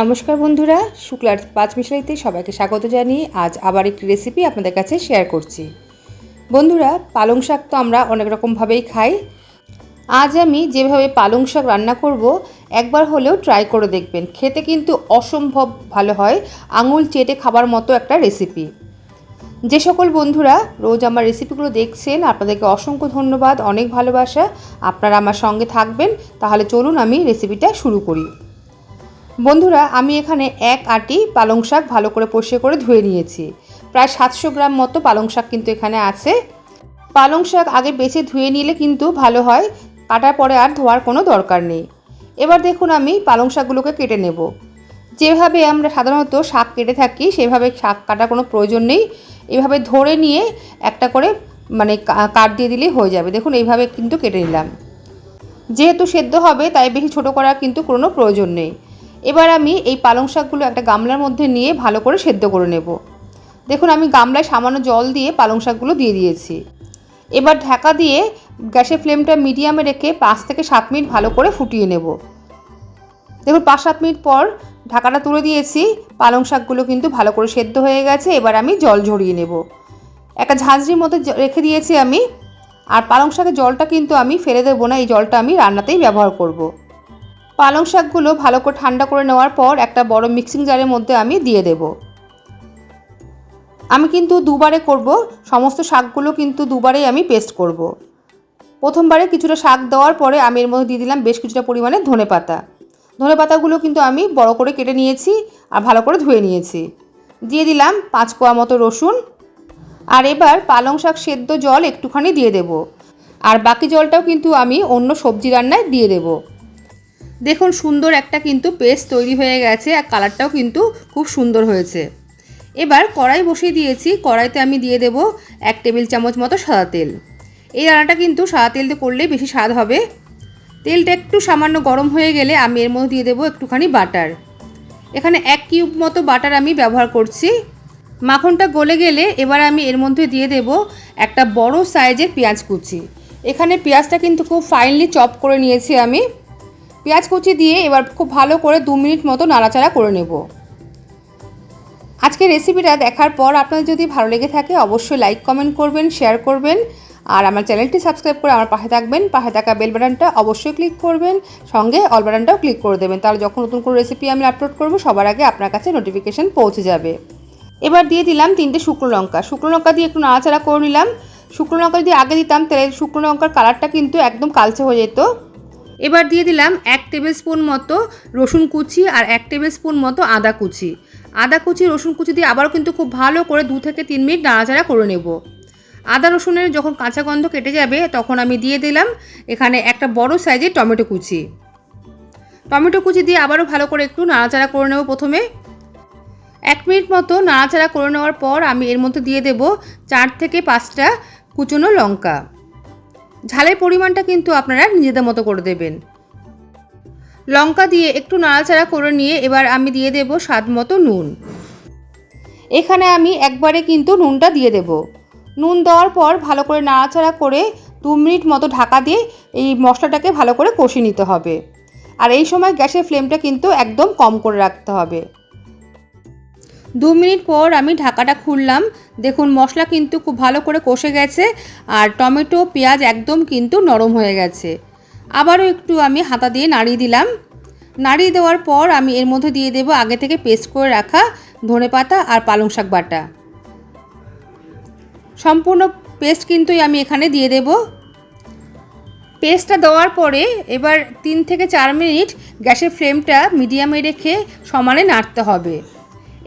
নমস্কার বন্ধুরা, শুক্লার পাঁচ মিশাইতে সবাইকে স্বাগত জানিয়ে আজ আবার একটি রেসিপি আপনাদের কাছে শেয়ার করছি। বন্ধুরা, পালং শাক তো আমরা অনেক রকমভাবেই খাই। আজ আমি যেভাবে পালং শাক রান্না করব, একবার হলেও ট্রাই করে দেখবেন। খেতে কিন্তু অসম্ভব ভালো হয়, আঙুল চেটে খাবার মতো একটা রেসিপি যে সকল বন্ধুরা রোজ আমার রেসিপিগুলো দেখছেন, আপনাদেরকে অসংখ্য ধন্যবাদ, অনেক ভালোবাসা। আপনারা আমার সঙ্গে থাকবেন, তাহলে চলুন আমি রেসিপিটা শুরু করি। বন্ধুরা, আমি এখানে এক আটি পালং শাক ভালো করে পরিষ্কার করে ধুয়ে নিয়েছি। প্রায় সাতশো গ্রাম মতো পালং শাক কিন্তু এখানে আছে। পালং শাক আগে বেছে ধুয়ে নিলে কিন্তু ভালো হয়, কাটার পরে আর ধোয়ার কোনো দরকার নেই। এবার দেখুন আমি পালং শাকগুলোকে কেটে নেব। যেভাবে আমরা সাধারণত শাক কেটে থাকি, সেভাবে শাক কাটার কোনো প্রয়োজন নেই। এভাবে ধরে নিয়ে একটা করে মানে কাট দিয়ে দিলেই হয়ে যাবে। দেখুন, এইভাবে কিন্তু কেটে নিলাম। যেহেতু সেদ্ধ হবে, তাই বেশি ছোট করার কিন্তু কোনো প্রয়োজন নেই। এবার আমি এই পালং শাকগুলো একটা গামলার মধ্যে নিয়ে ভালো করে সেদ্ধ করে নেব। দেখুন, আমি গামলায় সামান্য জল দিয়ে পালং শাকগুলো দিয়ে দিয়েছি। এবার ঢাকা দিয়ে গ্যাসের ফ্লেমটা মিডিয়ামে রেখে পাঁচ থেকে সাত মিনিট ভালো করে ফুটিয়ে নেব। দেখুন, পাঁচ সাত মিনিট পর ঢাকাটা তুলে দিয়েছি। পালং শাকগুলো কিন্তু ভালো করে সেদ্ধ হয়ে গেছে। এবার আমি জল ঝরিয়ে নেব। একটা ঝাঁঝরির মধ্যে রেখে দিয়েছি আমি। আর পালং শাকের জলটা কিন্তু আমি ফেলে দেবো না, এই জলটা আমি রান্নাতেই ব্যবহার করব। পালং শাকগুলো ভালো করে ঠান্ডা করে নেওয়ার পর একটা বড় মিক্সিং জারের মধ্যে আমি দিয়ে দেব। আমি কিন্তু দুবারে করব, সমস্ত শাকগুলো কিন্তু দুবারেই আমি পেস্ট করব। প্রথমবারে কিছুটা শাক দেওয়ার পরে আমি এর মধ্যে দিয়ে দিলাম বেশ কিছুটা পরিমাণে ধনে পাতা। ধনে পাতাগুলো কিন্তু আমি বড় করে কেটে নিয়েছি আর ভালো করে ধুয়ে নিয়েছি। দিয়ে দিলাম পাঁচ কোয়া মতো রসুন। আর এবার পালং শাক সেদ্ধ জল একটুখানি দিয়ে দেব। আর বাকি জলটাও কিন্তু আমি অন্য সবজি রান্নায় দিয়ে দেব। দেখুন সুন্দর একটা কিন্তু পেস্ট তৈরি হয়ে গেছে আর কালারটাও কিন্তু খুব সুন্দর হয়েছে। এবার কড়াই বসিয়ে দিয়েছি, কড়াইতে আমি দিয়ে দেব এক টেবিল চামচ মতো সাদা তেল। এই রান্নাটা কিন্তু সাদা তেল দিয়ে করলেই বেশি স্বাদ হবে। তেলটা একটু সামান্য গরম হয়ে গেলে আমি এর মধ্যে দিয়ে দেবো একটুখানি বাটার। এখানে এক কিউব মতো বাটার আমি ব্যবহার করছি। মাখনটা গলে গেলে এবার আমি এর মধ্যে দিয়ে দেব একটা বড় সাইজের পেঁয়াজ কুচি। এখানে পেঁয়াজটা কিন্তু খুব ফাইনলি চপ করে নিয়েছি আমি। পেঁয়াজ কুচি দিয়ে এবার খুব ভালো করে দু মিনিট মতো নাড়াচাড়া করে নেব। আজকে রেসিপিটা দেখার পর আপনাদের যদি ভালো লেগে থাকে, অবশ্যই লাইক কমেন্ট করবেন শেয়ার করবেন, আর আমার চ্যানেলটি সাবস্ক্রাইব করে আমার পাশে থাকবেন। পাশে থাকা বেল বাটনটা অবশ্যই ক্লিক করবেন, সঙ্গে অল বাটনটাও ক্লিক করে দেবেন। তাহলে যখন নতুন কোনো রেসিপি আমি আপলোড করব, সবার আগে আপনার কাছে নোটিফিকেশান পৌঁছে যাবে। এবার দিয়ে দিলাম তিনটে শুকনো লঙ্কা। শুকনো লঙ্কা দিয়ে একটু নাড়াচাড়া করে নিলাম। শুকনো লঙ্কা যদি আগে দিতাম, তাহলে শুকনো লঙ্কার কালারটা কিন্তু একদম কালচে হয়ে যেত। এবার দিয়ে দিলাম এক টেবিল স্পুন মতো রসুন কুচি আর এক টেবিল স্পুন মতো আদা কুচি। আদা কুচি, রসুন কুচি দিয়ে আবারও কিন্তু খুব ভালো করে দু থেকে তিন মিনিট নাড়াচাড়া করে নেব। আদা রসুনের যখন কাঁচা গন্ধ কেটে যাবে, তখন আমি দিয়ে দিলাম এখানে একটা বড় সাইজের টমেটো কুচি। টমেটো কুচি দিয়ে আবারও ভালো করে একটু নাড়াচাড়া করে নেব প্রথমে। এক মিনিট মতো নাড়াচাড়া করে নেওয়ার পর আমি এর মধ্যে দিয়ে দেব চার থেকে পাঁচটা কুচনো লঙ্কা। ঝালের পরিমাণটা কিন্তু আপনারা নিজেদের মতো করে দেবেন। লঙ্কা দিয়ে একটু নাড়াচাড়া করে নিয়ে এবার আমি দিয়ে দেব স্বাদ মতো নুন। এখানে আমি একবারে কিন্তু নুনটা দিয়ে দেব। নুন দেওয়ার পর ভালো করে নাড়াচাড়া করে দু মিনিট মতো ঢাকা দিয়ে এই মশলাটাকে ভালো করে কষিয়ে নিতে হবে। আর এই সময় গ্যাসের ফ্লেমটা কিন্তু একদম কম করে রাখতে হবে। দু মিনিট পর আমি ঢাকাটা খুললাম। দেখুন, মশলা কিন্তু খুব ভালো করে কষে গেছে আর টমেটো, পেঁয়াজ একদম কিন্তু নরম হয়ে গেছে। আবারও একটু আমি হাতা দিয়ে নাড়িয়ে দিলাম। নাড়িয়ে দেওয়ার পর আমি এর মধ্যে দিয়ে দেবো আগে থেকে পেস্ট করে রাখা ধনে পাতা আর পালং শাক বাটা। সম্পূর্ণ পেস্ট কিন্তু আমি এখানে দিয়ে দেব। পেস্টটা দেওয়ার পরে এবার তিন থেকে চার মিনিট গ্যাসের ফ্লেমটা মিডিয়ামে রেখে সমানে নাড়তে হবে।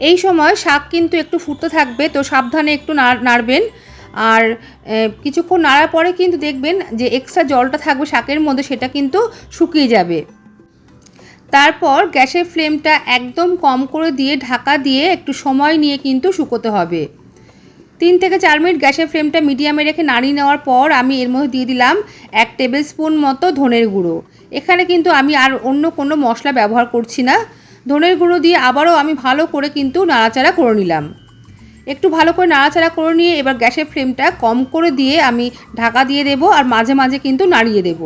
এই সময় শাক কিন্তু একটু ফুটতে থাকবে, তো সাবধানে একটু নাড়বেন। আর কিছুক্ষণ নাড়ার পরে কিন্তু দেখবেন যে এক্সট্রা জলটা থাকবে শাকের মধ্যে, সেটা কিন্তু শুকিয়ে যাবে। তারপর গ্যাসের ফ্লেমটা একদম কম করে দিয়ে ঢাকা দিয়ে একটু সময় নিয়ে কিন্তু শুকোতে হবে। তিন থেকে চার মিনিট গ্যাসের ফ্লেমটা মিডিয়ামে রেখে নাড়িয়ে নেওয়ার পর আমি এর মধ্যে দিয়ে দিলাম এক টেবিল স্পুন মতো ধনের গুঁড়ো। এখানে কিন্তু আমি আর অন্য কোনো মশলা ব্যবহার করছি না। ধনের গুঁড়ো দিয়ে আবারও আমি ভালো করে কিন্তু নাড়াচাড়া করে নিলাম। একটু ভালো করে নাড়াচাড়া করে নিয়ে এবার গ্যাসের ফ্লেমটা কম করে দিয়ে আমি ঢাকা দিয়ে দেব আর মাঝে মাঝে কিন্তু নাড়িয়ে দেব।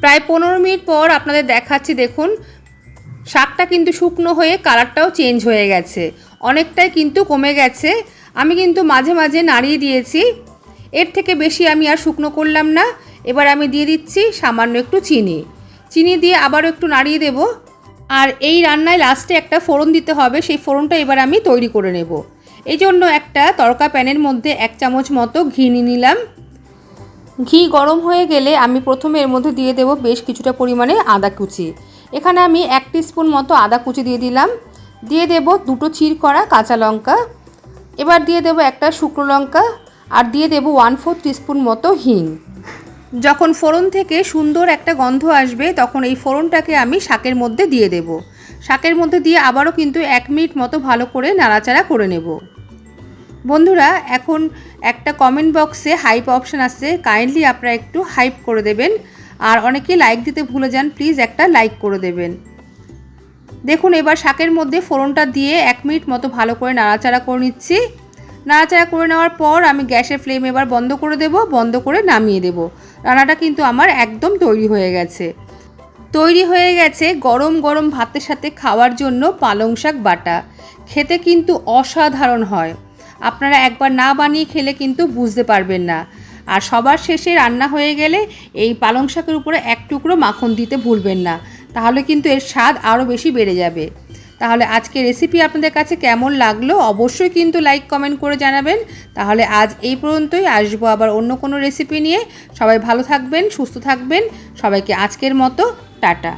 প্রায় পনেরো মিনিট পর আপনাদের দেখাচ্ছি, দেখুন, শাকটা কিন্তু শুকনো হয়ে কালারটাও চেঞ্জ হয়ে গেছে। অনেকটাই কিন্তু কমে গেছে। আমি কিন্তু মাঝে মাঝে নাড়িয়ে দিয়েছি। এর থেকে বেশি আমি আর শুকনো করলাম না। এবার আমি দিয়ে দিচ্ছি সামান্য একটু চিনি। চিনি দিয়ে আবারও একটু নাড়িয়ে দেব। আর এই রান্নায় লাস্টে একটা ফোড়ন দিতে হবে, সেই ফোড়নটা এবার আমি তৈরি করে নেব। এই জন্য একটা তড়কা প্যানের মধ্যে এক চামচ মতো ঘি নিয়ে নিলাম। ঘি গরম হয়ে গেলে আমি প্রথমে এর মধ্যে দিয়ে দেব বেশ কিছুটা পরিমাণে আদা কুচি। এখানে আমি এক স্পুন মতো আদা কুচি দিয়ে দিলাম। দিয়ে দেব দুটো চির করা কাঁচা লঙ্কা। এবার দিয়ে দেব একটা শুকনো লঙ্কা। আর দিয়ে দেব ওয়ান ফোর স্পুন মতো হিং। যখন ফোড়ন থেকে সুন্দর একটা গন্ধ আসবে, তখন এই ফোড়নটাকে আমি শাকের মধ্যে দিয়ে দেব। শাকের মধ্যে দিয়ে আবারও কিন্তু এক মিনিট মতো ভালো করে নাড়াচাড়া করে নেব। বন্ধুরা, এখন একটা কমেন্ট বক্সে হাইপ অপশান আছে। কাইন্ডলি আপনারা একটু হাইপ করে দেবেন। আর অনেকে লাইক দিতে ভুলে যান প্লিজ একটা লাইক করে দেবেন। দেখুন, এবার শাকের মধ্যে ফোড়নটা দিয়ে এক মিনিট মতো ভালো করে নাড়াচাড়া করে নিচ্ছি। নাড়াচাড়া করে নেওয়ার পর আমি গ্যাসের ফ্লেম এবার বন্ধ করে দেব, বন্ধ করে নামিয়ে দেব। রান্নাটা কিন্তু আমার একদম তৈরি হয়ে গেছে। তৈরি হয়ে গেছে গরম গরম ভাতের সাথে খাওয়ার জন্য পালং শাক বাটা। খেতে কিন্তু অসাধারণ হয়। আপনারা একবার না বানিয়ে খেলে কিন্তু বুঝতে পারবেন না। আর সবার শেষে রান্না হয়ে গেলে এই পালং শাকের উপরে এক টুকরো মাখন দিতে ভুলবেন না। তাহলে কিন্তু এর স্বাদ আরও বেশি বেড়ে যাবে। তাহলে আজকে রেসিপি আপনাদের কাছে কেমন লাগল অবশ্যই কিন্তু লাইক কমেন্ট করে জানাবেন। তাহলে আজ এই পর্যন্তই, আসব আবার অন্য কোনো রেসিপি নিয়ে। সবাই ভালো থাকবেন, সুস্থ থাকবেন। সবাইকে আজকের মতো, টাটা।